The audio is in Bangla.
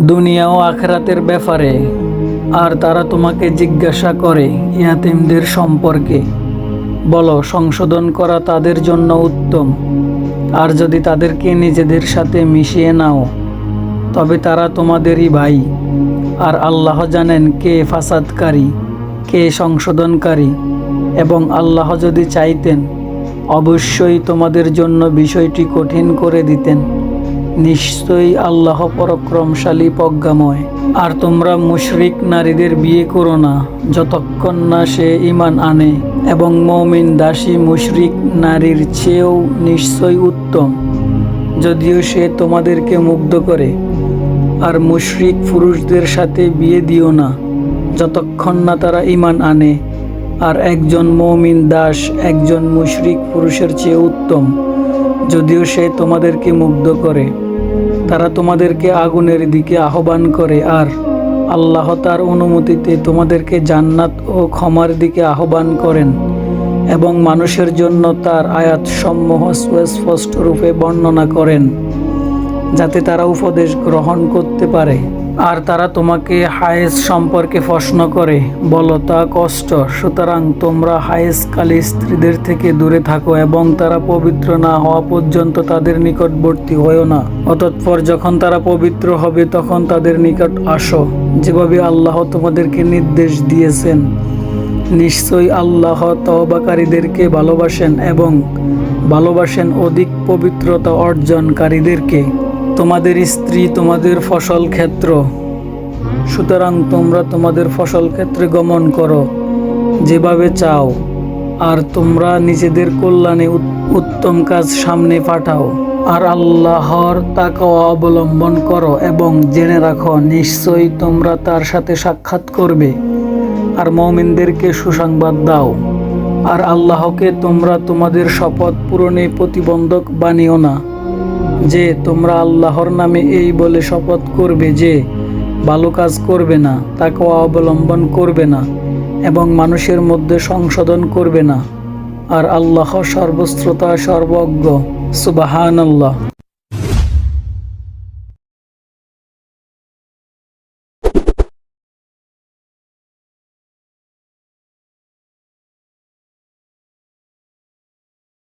দুনিয়া ও আখরাতের ব্যাপারে, আর তারা তোমাকে জিজ্ঞাসা করে ইয়াতিমদের সম্পর্কে। বলো, সংশোধন করা তাদের জন্য উত্তম। আর যদি তাদেরকে নিজেদের সাথে মিশিয়ে নাও, তবে তারা তোমাদেরই ভাই। আর আল্লাহ জানেন কে ফাসাদকারী, কে সংশোধনকারী, এবং আল্লাহ যদি চাইতেন, অবশ্যই তোমাদের জন্য বিষয়টি কঠিন করে দিতেন। নিশ্চয়ই আল্লাহ পরাক্রমশালী প্রজ্ঞাময় আর তোমরা মুশরিক নারীদের বিয়ে করো না, যতক্ষণ না সে ইমান আনে এবং মৌমিন দাসী মুশরিক নারীর চেয়েও নিশ্চয়ই উত্তম। যদিও সে তোমাদেরকে মুগ্ধ করে, আর মুশরিক পুরুষদের সাথে বিয়ে দিও না, যতক্ষণ না তারা ইমান আনে, আর একজন মৌমিন দাস একজন মুশরিক পুরুষের চেয়ে উত্তম। যদিও সে তোমাদেরকে মুগ্ধ করে, তারা তোমাদেরকে আগুনের দিকে আহ্বান করে, আর আল্লাহ তার অনুমতিতে তোমাদেরকে জান্নাত ও ক্ষমার দিকে আহ্বান করেন এবং মানুষের জন্য তার আয়াত সমূহ সুস্পষ্ট রূপে বর্ণনা করেন, যাতে তারা উপদেশ গ্রহণ করতে পারে। আর তারা তোমাকে হায়েস সম্পর্কে প্রশ্ন করে, বলো তা কষ্ট, সুতরাং তোমরা হায়েসকালী স্ত্রীদের থেকে দূরে থাকো এবং তারা পবিত্র না হওয়া পর্যন্ত তাদের নিকটবর্তী হয়েও না। অতঃপর যখন তারা পবিত্র হবে, তখন তাদের নিকট আসো। যেভাবে আল্লাহ তোমাদেরকে নির্দেশ দিয়েছেন, নিশ্চয়ই আল্লাহ তওবাকারীদেরকে ভালোবাসেন এবং ভালোবাসেন অধিক পবিত্রতা অর্জনকারীদেরকে। তোমাদের স্ত্রী তোমাদের ফসল ক্ষেত্র। সুতরাং তোমরা তোমাদের ফসল ক্ষেত্রে গমন করো, যেভাবে চাও, আর তোমরা নিজেদের কল্যাণে উত্তম কাজ সামনে পাঠাও। আর আল্লাহর তাকওয়া অবলম্বন করো এবং জেনে রাখো, নিশ্চয়ই তোমরা তার সাথে সাক্ষাৎ করবে। আর মমিনদেরকে সুসংবাদ দাও। আর আল্লাহকে তোমরা তোমাদের শপথ পূরণে প্রতিবন্ধক বানিও না। যে তোমরা আল্লাহর নামে এই বলে শপথ করবে যে ভালো কাজ করবে না, তাকে অবলম্বন করবে না এবং মানুষের মধ্যে সংশোধন করবে না। আর আল্লাহ সর্বস্ত্রতা সর্বজ্ঞ সুবাহান আল্লাহ